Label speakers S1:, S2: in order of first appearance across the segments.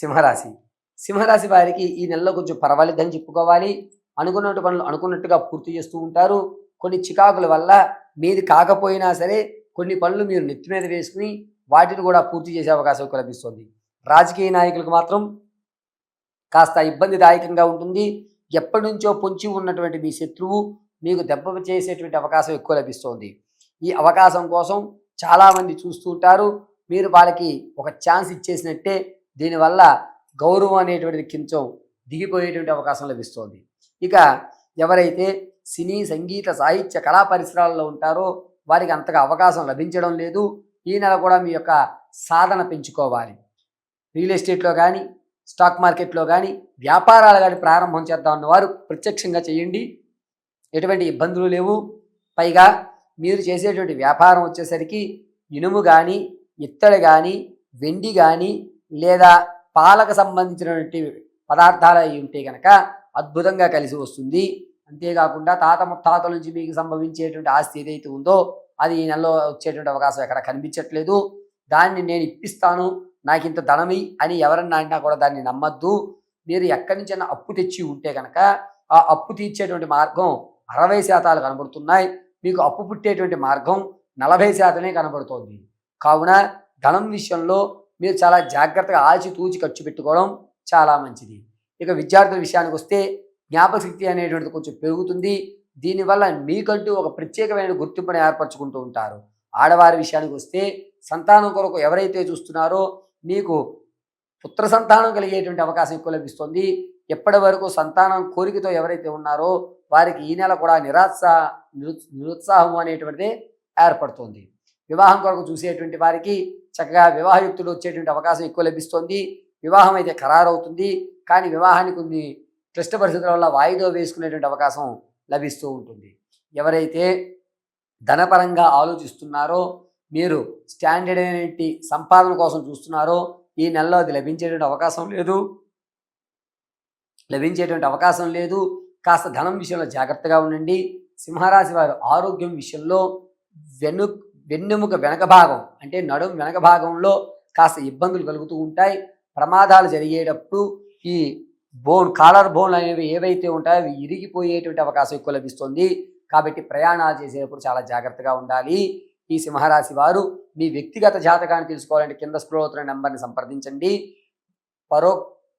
S1: సింహరాశి. సింహరాశి వారికి ఈ నెలలో కొంచెం పర్వాలేదని చెప్పుకోవాలి. అనుకున్నట్టు పనులు అనుకున్నట్టుగా పూర్తి చేస్తూ ఉంటారు. కొన్ని చికాకుల వల్ల మీది కాకపోయినా సరే కొన్ని పనులు మీరు నెత్తి మీద వేసుకుని వాటిని కూడా పూర్తి చేసే అవకాశం ఎక్కువ లభిస్తుంది. రాజకీయ నాయకులకు మాత్రం కాస్త ఇబ్బందిదాయకంగా ఉంటుంది. ఎప్పటి నుంచో పొంచి ఉన్నటువంటి మీ శత్రువు మీకు దెబ్బ చేసేటువంటి అవకాశం ఎక్కువ లభిస్తుంది. ఈ అవకాశం కోసం చాలామంది చూస్తూ ఉంటారు. మీరు వాళ్ళకి ఒక ఛాన్స్ ఇచ్చేసినట్టే దీనివల్ల గౌరవం అనేటువంటిది కించం దిగిపోయేటువంటి అవకాశం లభిస్తుంది. ఇక ఎవరైతే సినీ సంగీత సాహిత్య కళా పరిసరాల్లో ఉంటారో వారికి అంతగా అవకాశం లభించడం లేదు. ఈ నెల కూడా మీ యొక్క సాధన పెంచుకోవాలి. రియల్ ఎస్టేట్లో కానీ స్టాక్ మార్కెట్లో కానీ వ్యాపారాలు కానీ ప్రారంభం చేద్దామన్న వారు ప్రత్యక్షంగా చేయండి. ఎటువంటి ఇబ్బందులు లేవు. పైగా మీరు చేసేటువంటి వ్యాపారం వచ్చేసరికి ఇనుము కానీ ఇత్తడి కానీ వెండి కానీ లేదా పాలకు సంబంధించినటువంటి పదార్థాలు అయి ఉంటే కనుక అద్భుతంగా కలిసి వస్తుంది. అంతేకాకుండా తాత ముత్తాతల నుంచి మీకు సంభవించేటువంటి ఆస్తి ఏదైతే ఉందో అది ఈ నెలలో వచ్చేటువంటి అవకాశం ఎక్కడ కనిపించట్లేదు. దాన్ని నేను ఇప్పిస్తాను. నాకు ఇంత ధనమి అని ఎవరన్నా అంటినా కూడా దాన్ని నమ్మద్దు. మీరు ఎక్కడి నుంచైనా అప్పు తెచ్చి ఉంటే కనుక ఆ అప్పు తీర్చేటువంటి మార్గం అరవై శాతాలు కనబడుతున్నాయి. మీకు అప్పు పుట్టేటువంటి మార్గం నలభై శాతమే కనబడుతోంది. కావున ధనం విషయంలో మీరు చాలా జాగ్రత్తగా ఆచితూచి ఖర్చు పెట్టుకోవడం చాలా మంచిది. ఇక విద్యార్థుల విషయానికి వస్తే జ్ఞాపకశక్తి అనేటువంటిది కొంచెం పెరుగుతుంది. దీనివల్ల మీకంటూ ఒక ప్రత్యేకమైన గుర్తింపుని ఏర్పరచుకుంటూ ఉంటారు. ఆడవారి విషయానికి వస్తే సంతానం కొరకు ఎవరైతే చూస్తున్నారో మీకు పుత్ర సంతానం కలిగేటువంటి అవకాశం ఎక్కువ లభిస్తుంది. ఎప్పటి వరకు సంతానం కోరికతో ఎవరైతే ఉన్నారో వారికి ఈ నెల కూడా నిరాశ నిరు- నిరుత్సాహం అనేటువంటిది ఏర్పడుతుంది. వివాహం కొరకు చూసేటువంటి వారికి చక్కగా వివాహయుక్తుడు వచ్చేటువంటి అవకాశం ఎక్కువ లభిస్తుంది. వివాహం అయితే ఖరారవుతుంది. కానీ వివాహాన్ని కొన్ని క్లిష్ట పరిస్థితుల వల్ల వాయిదా వేసుకునేటువంటి అవకాశం లభిస్తూ ఉంటుంది. ఎవరైతే ధనపరంగా ఆలోచిస్తున్నారో మీరు స్టాండర్డ్ అయినటువంటి సంపాదన కోసం చూస్తున్నారో ఈ నెలలో అది లభించేటువంటి అవకాశం లేదు. లభించేటువంటి అవకాశం లేదు. కాస్త ధనం విషయంలో జాగ్రత్తగా ఉండండి. సింహరాశి వారు ఆరోగ్యం విషయంలో వెనుక్ వెన్నెముక వెనక భాగం అంటే నడుం వెనక భాగంలో కాస్త ఇబ్బందులు కలుగుతూ ఉంటాయి. ప్రమాదాలు జరిగేటప్పుడు ఈ బోన్ కాలర్ బోన్ అనేవి ఏవైతే ఉంటాయో అవి ఇరిగిపోయేటువంటి అవకాశం ఎక్కువ లభిస్తుంది. కాబట్టి ప్రయాణాలు చేసేటప్పుడు చాలా జాగ్రత్తగా ఉండాలి. ఈ సింహరాశి వారు మీ వ్యక్తిగత జాతకాన్ని తెలుసుకోవాలంటే కింద స్క్రోల్ అవుతున్న నెంబర్ని సంప్రదించండి. పరో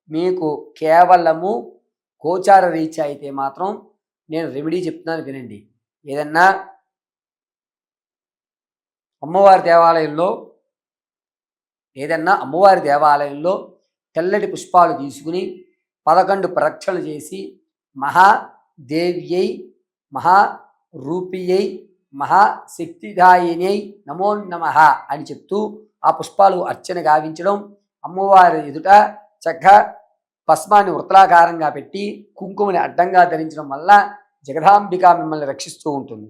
S1: మీకు కేవలము గోచార రీత్యా అయితే మాత్రం నేను రెమెడీ చెప్తున్నాను వినండి. ఏదన్నా అమ్మవారి దేవాలయంలో ఏదన్నా అమ్మవారి దేవాలయంలో తెల్లటి పుష్పాలు తీసుకుని పదకొండు ప్రదక్షిణలు చేసి మహాదేవ్యై మహారూపియై మహాశక్తిదాయినై నమో నమ అని చెప్తూ ఆ పుష్పాలు అర్చన గావించడం అమ్మవారి ఎదుట చక్కగా భస్మాన్ని వృత్తలాకారంగా పెట్టి కుంకుమని అడ్డంగా ధరించడం వల్ల జగదాంబిక మిమ్మల్ని రక్షిస్తూ ఉంటుంది.